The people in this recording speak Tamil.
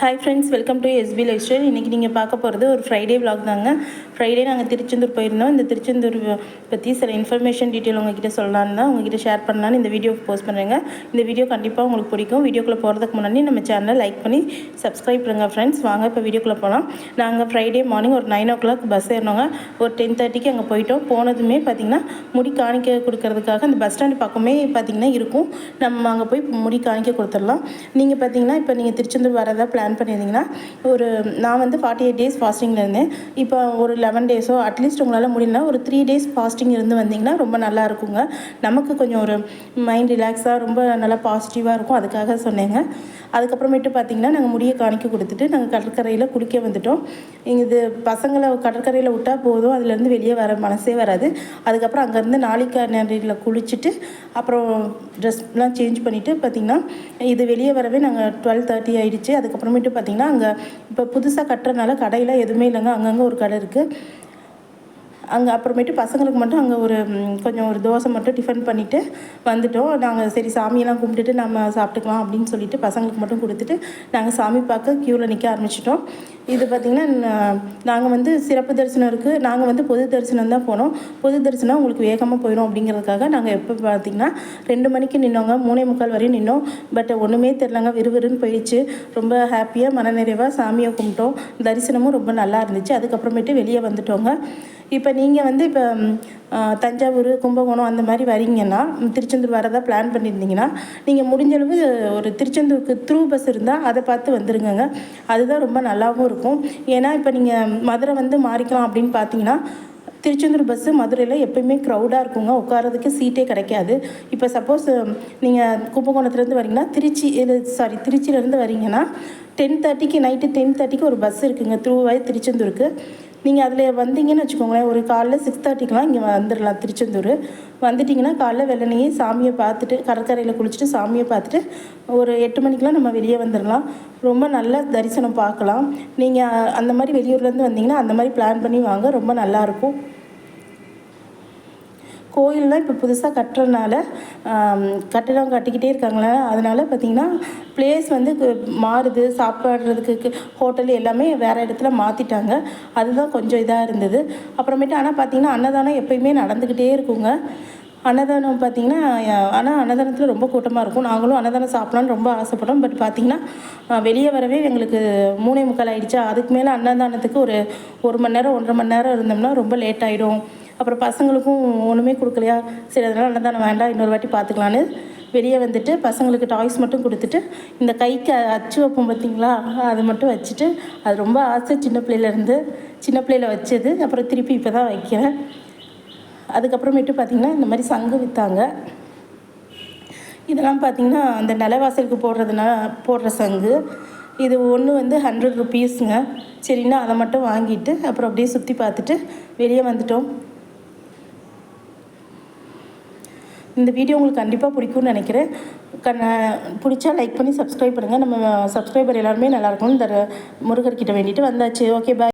Hi friends welcome to SP Lexter இன்றைக்கி நீங்கள் பார்க்க போகிறது ஒரு ஃப்ரைடே விலாக் தாங்க. ஃப்ரைடே நாங்கள் திருச்செந்தூர் போயிருந்தோம். இந்த திருச்செந்தூர் பற்றி சில இன்ஃபர்மேஷன் டீட்டெயில் உங்ககிட்ட சொல்லலான்னு தான் உங்ககிட்ட ஷேர் பண்ணலான்னு இந்த வீடியோ போஸ்ட் பண்ணுறேங்க இந்த வீடியோ கண்டிப்பாக உங்களுக்கு பிடிக்கும். வீடியோக்குள்ளே போகிறதுக்கு முன்னாடி நம்ம சேனலை லைக் பண்ணி சப்ஸ்கிரைப் பண்ணுங்க ஃப்ரெண்ட்ஸ் வாங்க இப்போ வீடியோக்குள்ளே போகலாம் நாங்கள் ஃப்ரைடே மார்னிங் ஒரு நைன் ஓ கிளாக் பஸ் ஏறினோங்க. ஒரு டென் தேர்ட்டிக்கு அங்கே போயிட்டோம். போனதுமே பார்த்திங்கன்னா முடி காணிக்க கொடுக்கறதுக்காக அந்த பஸ் ஸ்டாண்டு பக்கமே பார்த்திங்கன்னா இருக்கும். நம்ம அங்கே போய் முடி காணிக்க கொடுத்துடலாம். நீங்கள் பார்த்தீங்கன்னா இப்போ நீங்கள் திருச்செந்தூர் வரதா பிளான் பண்ணியிருந்தீங்கன்னா ஒரு நான் வந்து ஃபார்ட்டி எயிட் டேஸ் ஃபாஸ்டிங்கில் இருந்தேன். இப்போ ஒரு லெவன் டேஸோ அட்லீஸ்ட் உங்களால் முடியலனா ஒரு த்ரீ டேஸ் ஃபாஸ்டிங் இருந்து வந்தீங்கன்னா ரொம்ப நல்லா இருக்குங்க. நமக்கு கொஞ்சம் ஒரு மைண்ட் ரிலாக்ஸாக ரொம்ப நல்லா பாசிட்டிவாக இருக்கும். அதுக்காக சொன்னேங்க. அதுக்கப்புறமேட்டு பார்த்தீங்கன்னா நாங்கள் முடியை காணிக்க கொடுத்துட்டு நாங்கள் கடற்கரையில் குளிக்க வந்துட்டோம். இது பசங்களை கடற்கரையில் விட்டால் போதும். அதுலேருந்து வெளியே வர மனசே வராது. அதுக்கப்புறம் அங்கேருந்து நாளிக்கா நன்றியில் குளிச்சுட்டு அப்புறம் ட்ரெஸ்லாம் சேஞ்ச் பண்ணிவிட்டு பார்த்திங்கன்னா இது வெளியே வரவே நாங்கள் டுவெல் தேர்ட்டி ஆகிடுச்சு அப்புறமேட்டு பார்த்திங்கன்னா அங்கே இப்போ புதுசாக கட்டுறதுனால கடையில் எதுவுமே இல்லைங்க. அங்கங்கே ஒரு கடை இருக்குது அங்கே அப்புறமேட்டு பசங்களுக்கு மட்டும் அங்கே ஒரு கொஞ்சம் ஒரு தோசை மட்டும் டிஃபன் பண்ணிவிட்டு வந்துட்டோம். நாங்கள் சரி சாமியெல்லாம் கும்பிட்டுட்டு நம்ம சாப்பிட்டுக்கலாம் அப்படின்னு சொல்லிட்டு பசங்களுக்கு மட்டும் கொடுத்துட்டு நாங்கள் சாமி பார்க்க க்யூவில் நிற்க ஆரம்பிச்சிட்டோம். இது பார்த்திங்கன்னா நாங்கள் வந்து சிறப்பு தரிசனம் இருக்குது நாங்கள் வந்து பொது தரிசனம் தான் போனோம். பொது தரிசனம் உங்களுக்கு வேகமாக போயிடும் அப்படிங்கிறதுக்காக நாங்கள் எப்போ பார்த்திங்கன்னா ரெண்டு மணிக்கு நின்னோங்க. மூணே முக்கால் வரையும் நின்னோம். பட் ஒன்றுமே தெரிலங்க விறுவிறுன்னு போயிடுச்சு. ரொம்ப ஹாப்பியாக மனநிறைவாக சாமியை கும்பிட்டோம். தரிசனமும் ரொம்ப நல்லா இருந்துச்சு. அதுக்கப்புறமேட்டு வெளியே வந்துட்டோங்க. இப்போ நீங்கள் வந்து இப்போ தஞ்சாவூர் கும்பகோணம் அந்த மாதிரி வரீங்கன்னா திருச்செந்தூர் வரதா பிளான் பண்ணியிருந்தீங்கன்னா நீங்கள் முடிஞ்சளவு ஒரு திருச்செந்தூருக்கு த்ரூ பஸ் இருந்தால் அதை பார்த்து வந்துருங்கங்க. அதுதான் ரொம்ப நல்லாவும் இருக்கும். ஏன்னா இப்போ நீங்கள் மதுரை வந்து மாறிக்கலாம் அப்படின்னு பார்த்தீங்கன்னா திருச்செந்தூர் பஸ்ஸு மதுரையில் எப்பயுமே க்ரௌடாக இருக்குங்க. உட்காரதுக்கு சீட்டே கிடைக்காது. இப்போ சப்போஸ் நீங்கள் கும்பகோணத்துலேருந்து வரீங்கன்னா திருச்சி இது சாரி திருச்சியிலேருந்து வரீங்கன்னா டென் தேர்ட்டிக்கு நைட்டு டென் தேர்ட்டிக்கு ஒரு பஸ் இருக்குங்க த்ரூவாய் திருச்செந்தூருக்கு. நீங்கள் அதில் வந்தீங்கன்னு வச்சுக்கோங்களேன் ஒரு காலைல சிக்ஸ் தேர்ட்டிக்கெலாம் இங்கே வந்துடலாம் திருச்செந்தூர். வந்துட்டிங்கன்னா காலைல வெள்ளனையே சாமியை பார்த்துட்டு கடற்கரையில் குளிச்சுட்டு சாமியை பார்த்துட்டு ஒரு எட்டு மணிக்கெலாம் நம்ம வெளியே வந்துடலாம் ரொம்ப நல்ல தரிசனம் பார்க்கலாம். நீங்கள் அந்த மாதிரி வெளியூர்லேருந்து வந்தீங்கன்னா அந்த மாதிரி பிளான் பண்ணி வாங்க. ரொம்ப நல்லாயிருக்கும் கோயிலெலாம் இப்போ புதுசாக கட்டுறதுனால கட்டிடம் கட்டிக்கிட்டே இருக்காங்களே அதனால் பார்த்திங்கன்னா பிளேஸ் வந்து மாறுது சாப்பிட்றதுக்கு ஹோட்டல் எல்லாமே வேறு இடத்துல மாற்றிட்டாங்க அதுதான் கொஞ்சம் இதாக இருந்தது. அப்புறமேட்டு ஆனால் பார்த்திங்கன்னா அன்னதானம் எப்பயுமே நடந்துக்கிட்டே இருக்குங்க. அன்னதானம் பார்த்திங்கன்னா ஆனால் அன்னதானத்தில் ரொம்ப கூட்டமாக இருக்கும். நாங்களும் அன்னதானம் சாப்பிட்லான்னு ரொம்ப ஆசைப்பட்டோம் பட் பார்த்திங்கன்னா வெளியே வரவே எங்களுக்கு மூணே முக்கால் ஆகிடுச்சா அதுக்கு மேலே அன்னதானத்துக்கு ஒரு ஒரு மணி நேரம் ஒன்றரை மணி நேரம் இருந்தோம்னா ரொம்ப லேட் ஆகிடும் அப்புறம் பசங்களுக்கும் ஒன்றுமே கொடுக்கலையா? சரி அதனால் அன்னதானம் வேண்டாம் இன்னொரு வாட்டி பார்த்துக்கலான்னு வெளியே வந்துட்டு பசங்களுக்கு டாய்ஸ் மட்டும் கொடுத்துட்டு இந்த கைக்கு அச்சு வைப்போம் பார்த்தீங்களா? அது மட்டும் வச்சுட்டு அது ரொம்ப ஆசை. சின்ன பிள்ளையிலேருந்து சின்ன பிள்ளையில வச்சது. அப்புறம் திருப்பி இப்போ தான் வைக்கிறேன். அதுக்கப்புறமேட்டு பார்த்திங்கன்னா இந்த மாதிரி சங்கு விற்றாங்க இதெல்லாம் பார்த்திங்கன்னா அந்த நிலவாசலுக்கு போடுறதுனா போடுற சங்கு. இது ஒன்று வந்து ஹண்ட்ரட் ருபீஸுங்க சரின்னா அதை மட்டும் வாங்கிட்டு அப்புறம் அப்படியே சுற்றி பார்த்துட்டு வெளியே வந்துட்டோம். இந்த வீடியோ உங்களுக்கு கண்டிப்பாக பிடிக்கும்னு நினைக்கிறேன். கண் பிடிச்சா லைக் பண்ணி சப்ஸ்கிரைப் பண்ணுங்கள் நம்ம சப்ஸ்கிரைபர் எல்லாருமே நல்லாயிருக்கும்னு தர முருகர்கிட்ட வேண்டிட்டு வந்தாச்சு. Okay bye